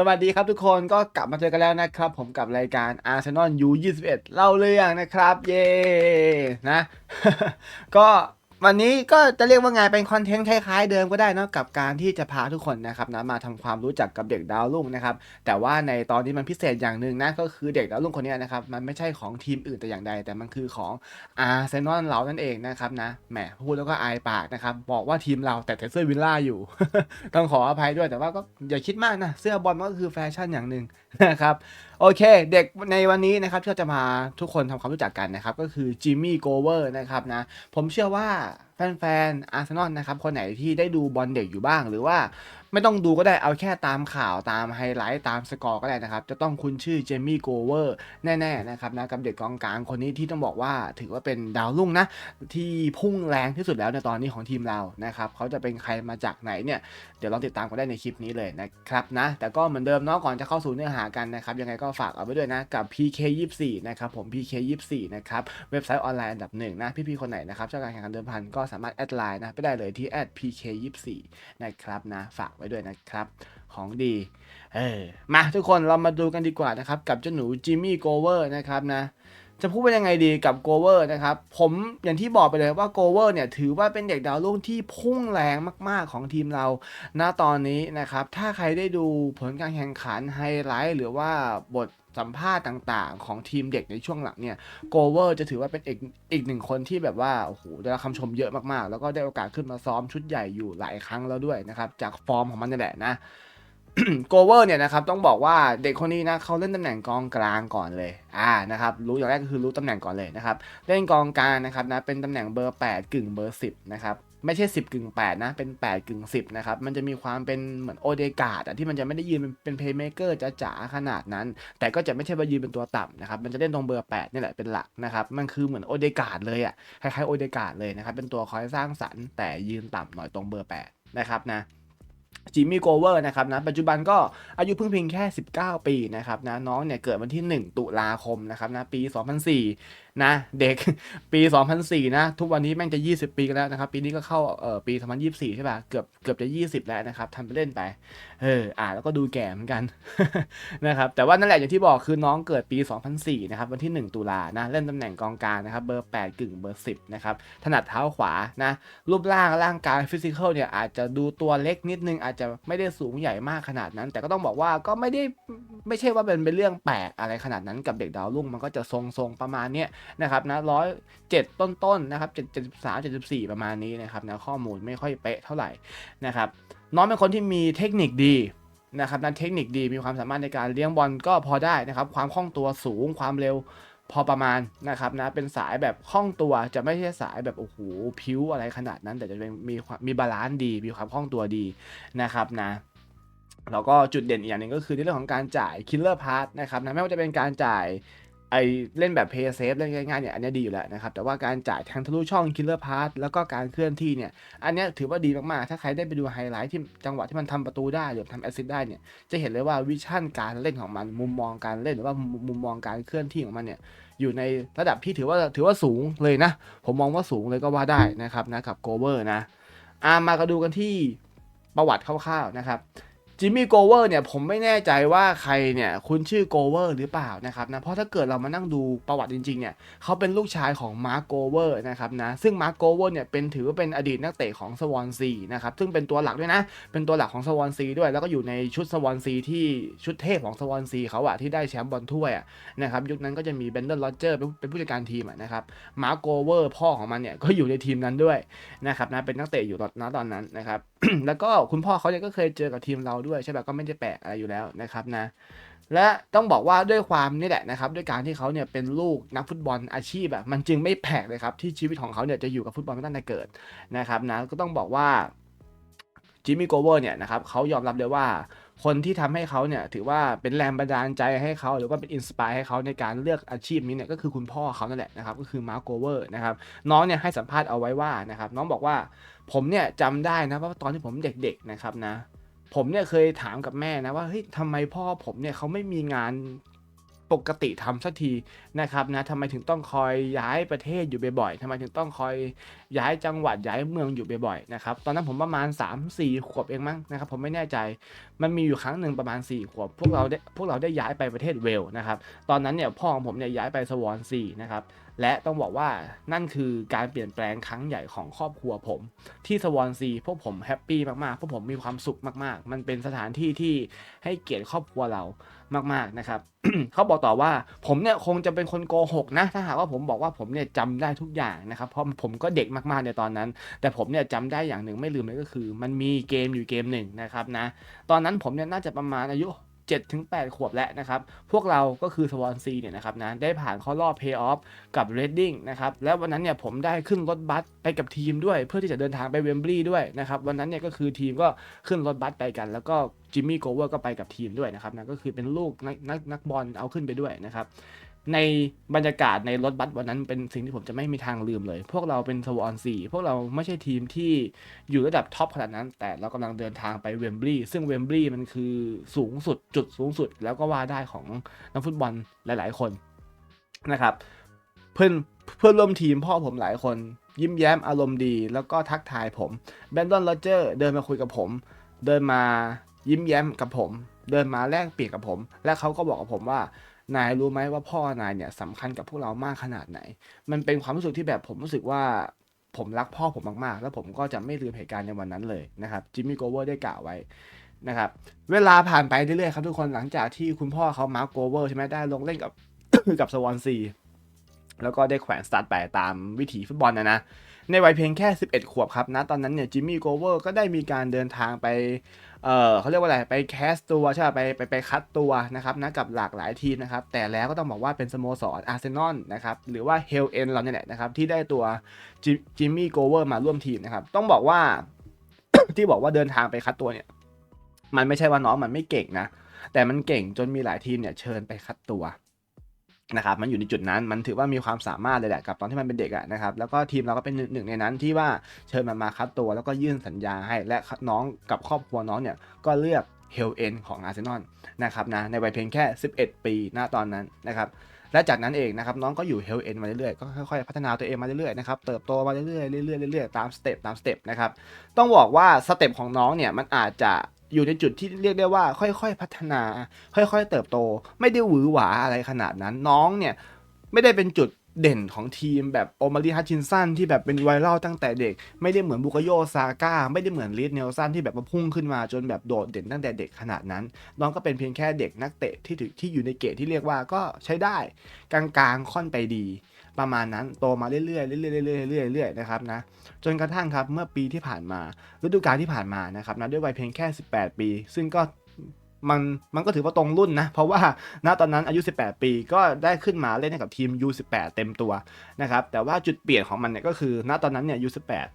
สวัสดีครับทุกคนก็กลับมาเจอกันแล้วนะครับ ผมกับรายการ Arsenal U21 เล่าเรื่องนะครับ เย้นะ ก็ วันนี้ก็จะเรียกว่าไงเป็นคอนเทนต์คล้ายๆเดิมก็ได้นอะกับการที่จะพาทุกคนนะครับนะมาทำความรู้จักกับเด็กดาวรุ่งนะครับแต่ว่าในตอนนี้มันพิเศษอย่างหนึ่งนะก็คือเด็กดาวรุ่งคนนี้นะครับมันไม่ใช่ของทีมอื่นแต่อย่างใด แต่มันคือของอาร์เซนอลเรานั่นเองนะครับนะแหมพูดแล้วก็อายปากนะครับบอกว่าทีมเราแต่แต่เสื้อวิลล่าอยู่ ต้องขออภัยด้วยแต่ว่าก็อย่าคิดมากนะเสื้อบอลก็คือแฟชั่นอย่างหนึ่งนะครับ โอเค เด็กในวันนี้นะครับที่เราจะมาทุกคนทำความรู้จักกันนะครับ ก็คือจิมมี่โกเวอร์นะครับนะ ผมเชื่อว่า แฟนๆอาร์เซนอลนะครับคนไหนที่ได้ดูบอลเด็กอยู่บ้าง หรือว่าไม่ต้องดูก็ได้เอาแค่ตามข่าวตามไฮไลท์ตามสกอร์ก็ได้นะครับ จะต้องคุ้นชื่อเจมี่โกเวอร์แน่ๆนะครับนะกับเด็กกองกลางคนนี้ที่ต้องบอกว่าถือว่าเป็นดาวรุ่งนะ ที่พุ่งแรงที่สุดแล้วในตอนนี้ของทีมเรานะครับเขาจะเป็นใครมาจากไหนเนี่ยเดี๋ยวลองติดตามกันได้ในคลิปนี้เลยนะครับนะแต่ก็เหมือนเดิมเนาะก่อนจะเข้าสู่เนื้อหากันนะครับยังไงก็ฝากเอาไว้ด้วยนะกับ PK24 นะครับผม PK24 นะครับเว็บไซต์ออนไลน์อันดับหนึ่งนะพี่ๆคนไหนนะครับชอบการแข่งขันเดิมพันก็สามารถแอดไลน์นะไปได้เลยที่แอด @PK24 นะครับนะฝากไว้ด้วยนะครับของดี เออมาทุกคนเรามาดูกันดีกว่านะครับ กับเจ้าหนูจิมมี่โกเวอร์นะครับนะ จะพูดว่ายังไงดีกับโกเวอร์นะครับ ผมอย่างที่บอกไปเลยว่าโกเวอร์เนี่ยถือว่าเป็นเด็กดาวรุ่งที่พุ่งแรงมาก ๆ ของทีมเรา ณ ตอนนี้นะครับ ถ้าใครได้ดูผลการแข่งขันไฮไลท์หรือว่าบทสัมภาษณ์ต่างๆ ของทีมเด็กในช่วงหลังเนี่ยโกเวอร์จะถือว่าเป็นอีกอีกหนึ่งคนที่แบบว่าโอ้โหได้รับคำชมเยอะมากๆ แล้วก็ได้โอกาสขึ้นมาซ้อมชุดใหญ่อยู่หลายครั้งแล้วด้วยนะครับ จากฟอร์มของมันนี่แหละนะ โกเวอร์เนี่ยนะครับต้องบอกว่าเด็กคนนี้นะเขาเล่นตำแหน่งกองกลางก่อนเลยอ่านะครับรู้อย่างแรกก็คือรู้ตำแหน่งก่อนเลยนะครับเล่นกองกลางนะครับนะเป็นตำแหน่งเบอร์ 8 กึ่งเบอร์ 10นะครับไม่ใช่ 10 กึ่ง 8 นะ เป็น 8 กึ่ง 10 นะครับ มันจะมีความเป็นเหมือนโอเดกาดอะที่มันจะไม่ได้ยืนเป็นเป็นเพย์เมเกอร์จ๋าขนาดนั้น แต่ก็จะไม่ใช่ว่ายืนเป็นตัวต่ำนะครับ มันจะเล่นตรงเบอร์ 8 นี่แหละเป็นหลักนะครับ มันคือเหมือนโอเดกาดเลยอะคล้ายๆโอเดกาดเลยนะครับ เป็นตัวคอยสร้างสรรค์แต่ยืนต่ำหน่อยตรงเบอร์ 8 นะครับนะ จิมมี่โกเวอร์นะครับนะปัจจุบันก็อายุเพิ่งเพียงแค่ 19 ปีนะครับนะน้องเนี่ยเกิดวันที่ 1 ตุลาคมนะครับนะปี 2004 นะ เด็กปี 2004 นะ ทุกวันนี้แม่งจะ 20 ปีกันแล้วนะครับ ปีนี้ก็เข้าเอ่อปี 2024 ใช่ป่ะ เกือบเกือบจะ 20 แล้วนะครับทำไปเล่นไป เออ อ่าแล้วก็ดูแก่เหมือนกันนะครับ แต่ว่านั่นแหละอย่างที่บอกคือน้องเกิดปี 2004 นะครับ วันที่ 1 ตุลานะ เล่นตำแหน่งกองกลางนะครับ เบอร์ 8 กึ่งเบอร์ 10 นะครับ ถนัดเท้าขวานะ รูปร่างร่างกายฟิสิกอลเนี่ยอาจจะดูตัวเล็กนิดนึงอาจจะไม่ได้สูงใหญ่มากขนาดนั้น แต่ก็ต้องบอกว่าก็ไม่ได้ไม่ใช่ว่าเป็นเป็นเรื่องแปลกอะไรขนาดนั้นกับเด็กดาวรุ่งมันก็จะทรงๆประมาณเนี้ยนะครับนะร้อยเจ็ดต้นๆนะครับเจ็ดเจ็ดสามเจ็ดสิบสี่ประมาณนี้นะครับนะข้อมูลไม่ค่อยเป๊ะเท่าไหร่นะครับน้องเป็นคนที่มีเทคนิคดีนะครับนั้นเทคนิคดีมีความสามารถในการเลี้ยงบอลก็พอได้นะครับ ความคล่องตัวสูงความเร็วพอประมาณนะครับนะเป็นสายแบบคล่องตัวจะไม่ใช่สายแบบโอ้โหพิ้วอะไรขนาดนั้น แต่จะเป็นมีมมีบาลานซ์ดี มีความคล่องตัวดีนะครับนะแล้วก็จุดเด่นอีกอย่างหนึ่งก็คือในเรื่องของการจ่ายคิลเลอร์พาร์ทนะครับนะไม่ว่าจะเป็นการจ่าย ไอเล่นแบบเพย์เซฟเล่นง่ายๆเนี่ยอันนี้ดีอยู่แล้วนะครับ แต่ว่าการจ่ายแทงทะลุช่องคิลเลอร์พาร์ทแล้วก็การเคลื่อนที่เนี่ย อันนี้ถือว่าดีมากๆ ถ้าใครได้ไปดูไฮไลท์ที่จังหวะที่มันทำประตูได้หรือทำแอสซิสต์ได้เนี่ยจะเห็นเลยว่าวิชั่นการเล่นของมันมุมมองการเล่นหรือว่ามุมมุมมองการเคลื่อนที่ของมันเนี่ยอยู่ในระดับที่ถือว่าถือว่าสูงเลยนะ ผมมองว่าสูงเลยก็ว่าได้นะครับนะกับโกเวอร์นะอามาก็ดูกันที่ประวัติคร่าวๆนะครับ จิมมี่โกเวอร์เนี่ยผมไม่แน่ใจว่าใครเนี่ยคุณชื่อโกเวอร์หรือเปล่านะครับนะเพราะถ้าเกิดเรามานั่งดูประวัติจริงๆเนี่ยเขาเป็นลูกชายของมาร์กโกเวอร์นะครับนะซึ่งมาร์กโกเวอร์เนี่ยเป็นถือว่าเป็นอดีตนักเตะของสวอนซีนะครับซึ่งเป็นตัวหลักด้วยนะเป็นตัวหลักของสวอนซีด้วยแล้วก็อยู่ในชุดสวอนซีที่ชุดเทพของสวอนซีเขาอะที่ได้แชมป์บอลถ้วยอะนะครับยุคนั้นก็จะมีเบนเดอร์โรเจอร์เป็นผู้จัดการทีมะนะครับมาร์กโกเวอร์พ่อของมันเนี่ยก็อยู่ในทีมนั้นด้วยนะครับนะเป็นนักเตะอยู่ตอนณตอนนั้นนะครับแล้วก็คุณพ่อเขาเนี่ยก็เคยเจอกับทีมเราด้วยใช่ไหมก็ไม่ได้แปลกอะไรอยู่แล้วนะครับนะและต้องบอกว่าด้วยความนี่แหละนะครับ ด้วยการที่เขาเนี่ยเป็นลูกนักฟุตบอลอาชีพแบบมันจึงไม่แปลกเลยครับที่ชีวิตของเขาเนี่ยจะอยู่กับฟุตบอลมาตั้งแต่เกิดนะครับนะก็ต้องบอกว่าจิมมี่โกเวอร์เนี่ยนะครับเขายอมรับเลยว่าคนที่ทำให้เขาเนี่ยถือว่าเป็นแรงบันดาลใจให้เขาหรือว่าเป็นอินสปายให้เขาในการเลือกอาชีพนี้เนี่ยก็คือคุณพ่อเขานั่นแหละนะครับก็คือมาร์โกเวอร์นะครับน้องเนี่ยให้สัมภาษณ์เอาไว้ว่านะครับน้องบอกว่าผมเนี่ยจำได้นะว่าตอนที่ผมเด็กๆนะครับนะ ผมเนี่ยเคยถามกับแม่นะว่าเฮ้ยทำไมพ่อผมเนี่ยเขาไม่มีงานปกติทำสักทีนะครับนะทำไมถึงต้องคอยย้ายประเทศอยู่บ่อยๆทำไมถึงต้องคอยย้ายจังหวัดย้ายเมืองอยู่บ่อยๆนะครับตอนนั้นผมประมาณ 3-4 ขวบเองมั้งนะครับผมไม่แน่ใจมันมีอยู่ครั้งหนึ่งประมาณ 4 ขวบ พวกเราได้พวกเราได้ย้ายไปประเทศเวลนะครับตอนนั้นเนี่ยพ่อของผมเนี่ยย้ายไปสวอนซีนะครับ และต้องบอกว่านั่นคือการเปลี่ยนแปลงครั้งใหญ่ของครอบครัวผม ที่สวอนซีพวกผมแฮปปี้มากๆ พวกผมมีความสุขมาก ๆ มันเป็นสถานที่ที่ให้เกียรติครอบครัวเรามากๆนะครับเขาบอกต่อว่าผมเนี่ยคงจะเป็นคนโกหกนะ ถ้าหากว่าผมบอกว่าผมเนี่ยจำได้ทุกอย่างนะครับเพราะผมก็เด็กมากๆในตอนนั้น แต่ผมเนี่ยจำได้อย่างหนึ่งไม่ลืมเลยก็คือ มันมีเกมอยู่เกมหนึ่งนะครับนะตอนนั้นผมเนี่ยน่าจะประมาณอายุ 7ถึง8ขวบแล้วนะครับ พวกเราก็คือสวอนซีเนี่ยนะครับนะได้ผ่านเข้ารอบเพย์ออฟกับเรดดิ้งนะครับ แล้ววันนั้นเนี่ยผมได้ขึ้นรถบัสไปกับทีมด้วย เพื่อที่จะเดินทางไปเวมบลีย์ด้วยนะครับ วันนั้นเนี่ยก็คือทีมก็ขึ้นรถบัสไปกัน แล้วก็จิมมี่โกเวอร์ก็ไปกับทีมด้วยนะครับนะก็คือเป็นลูกนักนักนักบอลเอาขึ้นไปด้วยนะครับในบรรยากาศในรถบัสวันนั้นเป็นสิ่งที่ผมจะไม่มีทางลืมเลย พวกเราเป็นสวอนซีพวกเราไม่ใช่ทีมที่อยู่ระดับท็อปขนาดนั้น แต่เรากำลังเดินทางไปเวมบลีย์ซึ่งเวมบลีย์มันคือสูงสุดจุดสูงสุด แล้วก็ว่าได้ของนักฟุตบอลหลาย ๆ คนนะครับ เพื่อนเพื่อนร่วมทีมพ่อผมหลายคน ยิ้มแย้มอารมณ์ดี แล้วก็ทักทายผมแบนดอนโรเจอร์เดินมาคุยกับผม เดินมายิ้มแย้มกับผม เดินมาแลกเปลี่ยนกับผม และเขาก็บอกกับผมว่า นายรู้ไหมว่าพ่อนายเนี่ยสำคัญกับพวกเรามากขนาดไหน มันเป็นความรู้สึกที่แบบผมรู้สึกว่าผมรักพ่อผมมากๆ แล้วผมก็จะไม่ลืมเหตุการณ์ในวันนั้นเลยนะครับจิมมี่โกเวอร์ได้กล่าวไว้นะครับเวลาผ่านไปเรื่อยๆครับทุกคนหลังจากที่คุณพ่อเขามาร์กโกเวอร์ใช่ไหมได้ลงเล่นกับกับสวอนซี แล้วก็ได้แขวนสตาร์ทไปตามวิถีฟุตบอลนะนะ ในวัยเพียงแค่ 11 ขวบครับนะตอนนั้นเนี่ยจิมมี่โกเวอร์ก็ได้มีการเดินทางไป เออเขาเรียกว่าอะไร ไปแคสตัวใช่ไหมไปไปไปคัดตัวนะครับนะกับหลากหลายทีมนะครับ แต่แล้วก็ต้องบอกว่าเป็นสโมสรอาร์เซนอลนะครับ หรือว่าเฮลเอ็นเราเนี่ยแหละนะครับ ที่ได้ตัวจิมมี่โกเวอร์มาร่วมทีมนะครับ ต้องบอกว่าที่บอกว่าเดินทางไปคัดตัวเนี่ย มันไม่ใช่ว่าน้องมันไม่เก่งนะแต่มันเก่งจนมีหลายทีมเนี่ยเชิญไปคัดตัว นะครับมันอยู่ในจุดนั้นมันถือว่ามีความสามารถเลยแหละกับตอนที่มันเป็นเด็กอะนะครับแล้วก็ทีมเราก็เป็นหนึ่งในนั้นที่ว่าเชิญมันมาคัดตัว แล้วก็ยื่นสัญญาให้และน้องกับครอบครัวน้องเนี่ยก็เลือกเฮลเอ็นของอาร์เซนอลนะครับนะในวัยเพียงแค่ 11 ปีณตอนนั้นนะครับและจากนั้นเองนะครับน้องก็อยู่เฮลเอ็นมาเรื่อยๆก็ค่อยๆพัฒนาตัวเองมาเรื่อยๆนะครับเติบโตมาเรื่อยๆเรื่อยๆเรื่อยๆตามสเต็ปตามสเต็ปนะครับต้องบอกว่าสเต็ปของน้องเนี่ยมันอาจจะ อยู่ในจุดที่เรียกได้ว่าค่อยๆพัฒนา ค่อยๆ เติบโต ไม่ได้หวือหวาอะไรขนาดนั้น น้องเนี่ย ไม่ได้เป็นจุดเด่นของทีมแบบโอมารีฮัตชินสันที่แบบเป็นไวรัลตั้งแต่เด็ก ไม่ได้เหมือนบุกโยซาก้า ไม่ได้เหมือนลีดเนลสันที่แบบมาพุ่งขึ้นมาจนแบบโดดเด่นตั้งแต่เด็กขนาดนั้น น้องก็เป็นเพียงแค่เด็กนักเตะที่ถือที่อยู่ในเกรดที่เรียกว่าก็ใช้ได้ กลางๆค่อนไปดี ประมาณนั้นโตมาเรื่อยๆเรื่อยๆเรื่อยๆเรื่อยๆเรื่อยๆนะครับนะจนกระทั่งครับเมื่อปีที่ผ่านมาฤดูกาลที่ผ่านมานะครับนะด้วยวัยเพียงแค่ 18 ปี ซึ่งก็มันมันก็ถือว่าตรงรุ่นนะ เพราะว่าณตอนนั้นอายุ 18 ปีก็ได้ขึ้นมาเล่นให้กับทีม U18 เต็มตัวนะครับแต่ว่าจุดเปลี่ยนของมันเนี่ยก็คือณตอนนั้นเนี่ย U18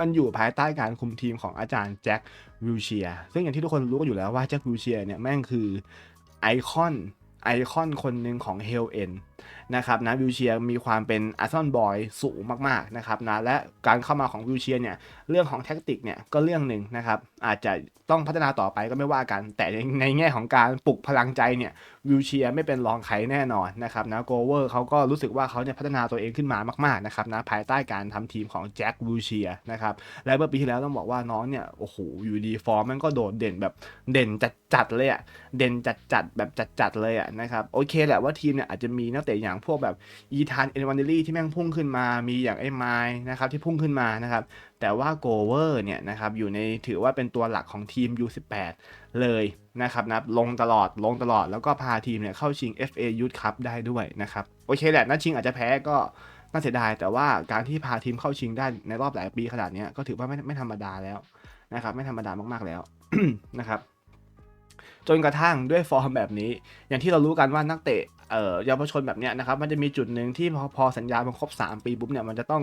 มันอยู่ภายใต้การคุมทีมของอาจารย์แจ็ควิลเชียซึ่งอย่างที่ทุกคนรู้กันอยู่แล้วว่าแจ็ควิลเชียเนี่ยแม่งคือไอคอน ไอคอนคนหนึ่งของ h e l เอ็นนะครับนะวิวเชียมีความเป็นอาร์ซอนบอยสูงมากๆนะครับนะและการเข้ามาของวิวเชียเนี่ยเรื่องของแท็กติกเนี่ยก็เรื่องหนึ่งนะครับอาจจะต้องพัฒนาต่อไปก็ไม่ว่ากัน แต่ในแง่ของการปลุกพลังใจเนี่ยวิลเชียไม่เป็นรองใครแน่นอนนะครับนะโกเวอร์เขาก็รู้สึกว่าเขาเนี่ยพัฒนาตัวเองขึ้นมามากๆนะครับนะภายใต้การทำทีมของแจ็ควิลเชียนะครับและเมื่อปีที่แล้วต้องบอกว่าน้องเนี่ยโอ้โหอยู่ดีฟอร์มมันก็โดดเด่นแบบเด่นจัดๆเลยอะเด่นจัดๆแบบจัดๆเลยอะนะครับโอเคแหละว่าทีมเนี่ยอาจจะมีนักเตะอย่างพวกแบบอีธานเอ็นวันเดลี่ที่แม่งพุ่งขึ้นมามีอย่างไอ้ไม้นะครับที่พุ่งขึ้นมานะครับ แต่ว่าโกเวอร์เนี่ยนะครับอยู่ในถือว่าเป็นตัวหลักของทีม U18 เลยนะครับนะลงตลอดลงตลอดแล้วก็พาทีมเนี่ยเข้าชิง FA Youth Cup ได้ด้วยนะครับโอเคแหละนัดชิงอาจจะแพ้ก็น่าเสียดาย แต่ว่าการที่พาทีมเข้าชิงได้ในรอบหลายปีขนาดนี้ก็ถือว่าไม่ไม่ธรรมดาแล้วนะครับไม่ธรรมดามากๆแล้วนะครับจนกระทั่งด้วยฟอร์มแบบนี้ อย่างที่เรารู้กันว่านักเตะ เอ่อเยาวชนแบบเนี้ยนะครับมันจะมีจุดหนึ่งที่พอพอสัญญามันครบ 3 ปีปุ๊บเนี่ยมันจะต้อง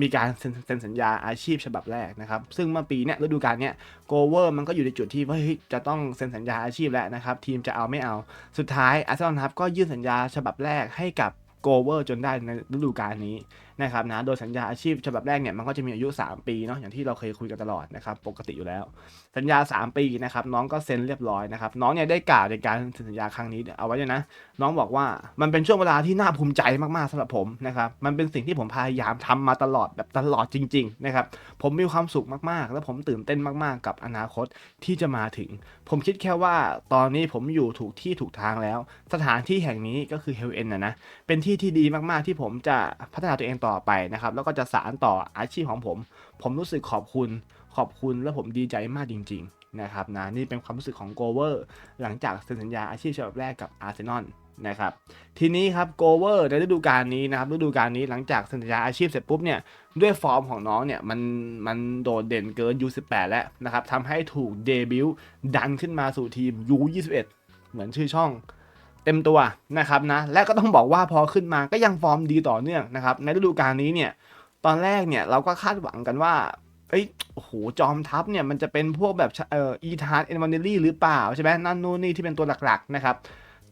มีการเซ็นเซ็นสัญญาอาชีพฉบับแรกนะครับซึ่งเมื่อปีเนี้ยฤดูกาลเนี้ยโกเวอร์มันก็อยู่ในจุดที่ว่าเฮ้ยจะต้องเซ็นสัญญาอาชีพแล้วนะครับทีมจะเอาไม่เอา สุดท้ายอาร์เซนอลครับก็ยื่นสัญญาฉบับแรกให้กับ โกเวอร์จนได้ในฤดูกาลนี้นะครับนะ โดยสัญญาอาชีพฉบับแรกเนี่ยมันก็จะมีอายุ 3 ปีเนาะอย่างที่เราเคยคุยกันตลอดนะครับปกติอยู่แล้ว สัญญา 3 ปีนะครับน้องก็เซ็นเรียบร้อยนะครับน้องเนี่ยได้กล่าวในการเซ็นสัญญาครั้งนี้เอาไว้เลยนะ น้องบอกว่ามันเป็นช่วงเวลาที่น่าภูมิใจมากๆสำหรับผมนะครับมันเป็นสิ่งที่ผมพยายามทำมาตลอดแบบตลอดจริงๆนะครับผมมีความสุขมากๆ และผมตื่นเต้นมากๆ กับอนาคตที่จะมาถึง ผมคิดแค่ว่าตอนนี้ผมอยู่ถูกที่ถูกทางแล้ว สถานที่แห่งนี้ก็คือ h e l เอ็นนะนะเป็นที่ที่ดีมากๆที่ผมจะพัฒนาตัวเองต่อไปนะครับ แล้วก็จะสานต่ออาชีพของผม ผมรู้สึกขอบคุณ ขอบคุณและผมดีใจมากจริง ๆ นะครับนะนี่เป็นความรู้สึกของโกเวอร์หลังจากเซ็นสัญญาอาชีพฉบับแรกกับอาร์เซนอลนะครับทีนี้ครับโกเวอร์ในฤดูกาลนี้นะครับฤดูกาลนี้หลังจากเซ็นสัญญาอาชีพเสร็จปุ๊บเนี่ยด้วยฟอร์มของน้องเนี่ยมันมันโดดเด่นเกิน U18 แล้วนะครับทำให้ถูกเดบิวต์ดันขึ้นมาสู่ทีม U21 เหมือนชื่อช่อง เต็มตัวนะครับนะและก็ต้องบอกว่าพอขึ้นมาก็ยังฟอร์มดีต่อเนื่องนะครับในฤดูกาลนี้เนี่ยตอนแรกเนี่ยเราก็คาดหวังกันว่าเอ้ยโอ้โหจอมทัพเนี่ยมันจะเป็นพวกแบบเอ่ออีธานเอ็นวานเนลลี่หรือเปล่าใช่ไหมนั่นนู่นนี่ที่เป็นตัวหลักๆนะครับ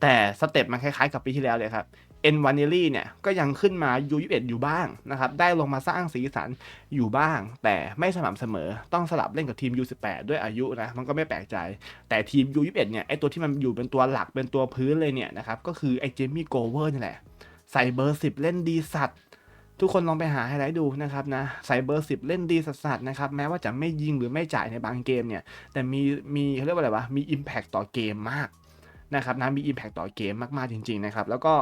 แต่สเต็ปมันคล้ายๆกับปีที่แล้วเลยครับ เอ็นวานเนลลี่เนี่ยก็ยังขึ้นมา U21 อยู่บ้างนะครับ ได้ลงมาสร้างสีสันอยู่บ้าง แต่ไม่สม่ำเสมอต้องสลับเล่นกับทีม U18 ด้วยอายุนะมันก็ไม่แปลกใจ แต่ทีม U21 เนี่ยไอตัวที่มันอยู่เป็นตัวหลักเป็นตัวพื้นเลยเนี่ยนะครับก็คือไอเจมี่โกเวอร์นี่แหละ ใส่เบอร์ 10 เล่นดีสัตว์ทุกคนลองไปหาไฮไลท์ดูนะครับนะใส่เบอร์10เล่นดีสัสๆนะครับ แม้ว่าจะไม่ยิงหรือไม่จ่ายในบางเกมเนี่ย แต่มีมีเขาเรียกว่าอะไรวะมี Impact ต่อเกมมากนะครับนะมี Impact ต่อเกมมากๆจริง ๆ นะครับ แล้วก็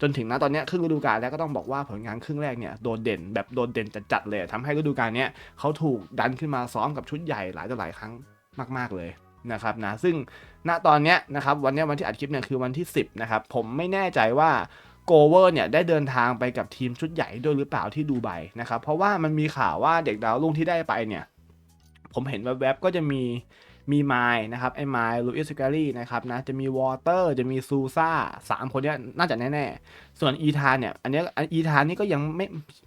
จนถึงณตอนนี้ครึ่งฤดูกาลแล้วก็ต้องบอกว่าผลงานครึ่งแรกเนี่ยโดดเด่นแบบโดดเด่นจัดๆเลยทำให้ฤดูกาลเนี้ยเขาถูกดันขึ้นมาซ้อมกับชุดใหญ่หลายต่อหลายครั้งมากๆเลยนะครับนะซึ่งณตอนเนี้ยนะครับวันนี้วันที่อัดคลิปเนี่ยคือวันที่ 10นะครับผมไม่แน่ใจว่าโกเวอร์เนี่ยได้เดินทางไปกับทีมชุดใหญ่ด้วยหรือเปล่าที่ดูไบนะครับเพราะว่ามันมีข่าวว่าเด็กดาวรุ่งที่ได้ไปเนี่ยผมเห็นแวบๆก็จะมี มีไมล์นะครับไอ้ไมล์ลูอิสกาลีนะครับนะจะมีวอเตอร์จะมีซูซ่าสามคนเนี้ยน่าจะแน่ ๆ ส่วนอีธานเนี่ย อันนี้อีธานนี่ก็ยังไม่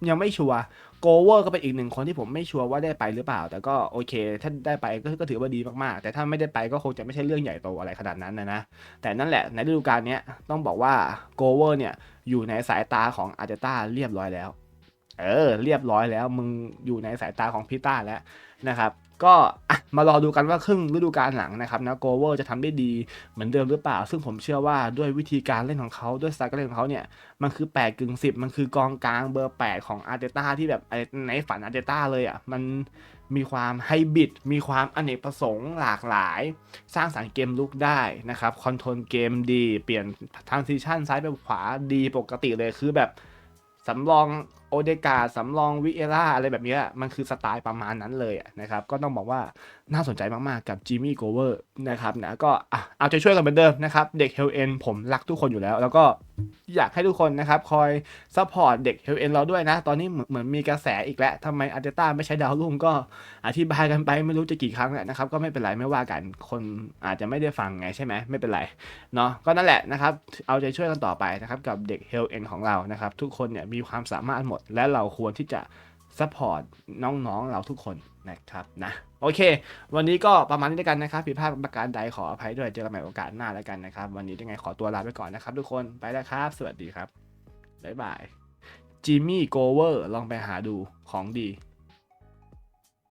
ยังไม่ชัวร์โกเวอร์ก็เป็นอีกหนึ่งคนที่ผมไม่ชัวร์ว่าได้ไปหรือเปล่า แต่ก็โอเค ถ้าได้ไปก็ก็ถือว่าดีมากๆ แต่ถ้าไม่ได้ไปก็คงจะไม่ใช่เรื่องใหญ่โตอะไรขนาดนั้นนะนะ แต่นั่นแหละในฤดูกาลนี้ต้องบอกว่าโกเวอร์เนี่ยอยู่ในสายตาของอาร์เจต้าเรียบร้อยแล้ว เออ เรียบร้อยแล้ว มึงอยู่ในสายตาของพีต้าแล้วนะครับก็มารอดูกันว่าครึ่งฤดูกาลหลังนะครับนะโกเวอร์จะทำได้ดีเหมือนเดิมหรือเปล่า ซึ่งผมเชื่อว่าด้วยวิธีการเล่นของเขาด้วยสไตล์การเล่นของเขาเนี่ยมันคือ8กึ่งสิมันคือกองกลางเบอร์ 8 ของอาร์เตต้าที่แบบในฝันอาร์เตต้าเลยอะมันมีความไฮบิดมีความอเนกประสงค์หลากหลาย สร้างสรรค์เกมลุกได้นะครับคอนโทรลเกมดี เปลี่ยนทางซิชันซ้ายไปขวาดีปกติเลยคือแบบสำรอง โอเดกาสำรองวิเอล่าอะไรแบบนี้มันคือสไตล์ประมาณนั้นเลยนะครับ ก็ต้องบอกว่าน่าสนใจมากๆกับจิมมี่โกเวอร์นะครับนะก็เอาใจช่วยกันเหมือนเดิมนะครับ เด็กเฮลเอ็นผมรักทุกคนอยู่แล้ว แล้วก็อยากให้ทุกคนนะครับ คอยซัพพอร์ตเด็กเฮลเอ็นเราด้วยนะ ตอนนี้เหมือนมีกระแสอีกแล้วทำไมอาร์เตต้าไม่ใช้ดาวรุ่งก็อธิบายกันไปไม่รู้จะกี่ครั้งแหละนะครับ ก็ไม่เป็นไรไม่ว่ากันคนอาจจะไม่ได้ฟังไงใช่ไหมไม่เป็นไรเนาะก็นั่นแหละนะครับ เอาใจช่วยกันต่อไปนะครับกับเด็ก h e l เอ็นของเรานะครับทุกคนเนี่ยมีความสามารถหมดและเราควรที่จะซัพพอร์ตน้องๆเราทุกคนนะครับนะโอเค วันนี้ก็ประมาณนี้แล้วกันนะครับผิดพลาดประการใดขออภัยด้วยเจอกันใหม่โอกาสหน้าแล้วกันนะครับ วันนี้ยังไงขอตัวลาไปก่อนนะครับทุกคนไปแล้วครับ สวัสดีครับบ๊ายบายจิมมี่โกเวอร์ลองไปหาดูของดี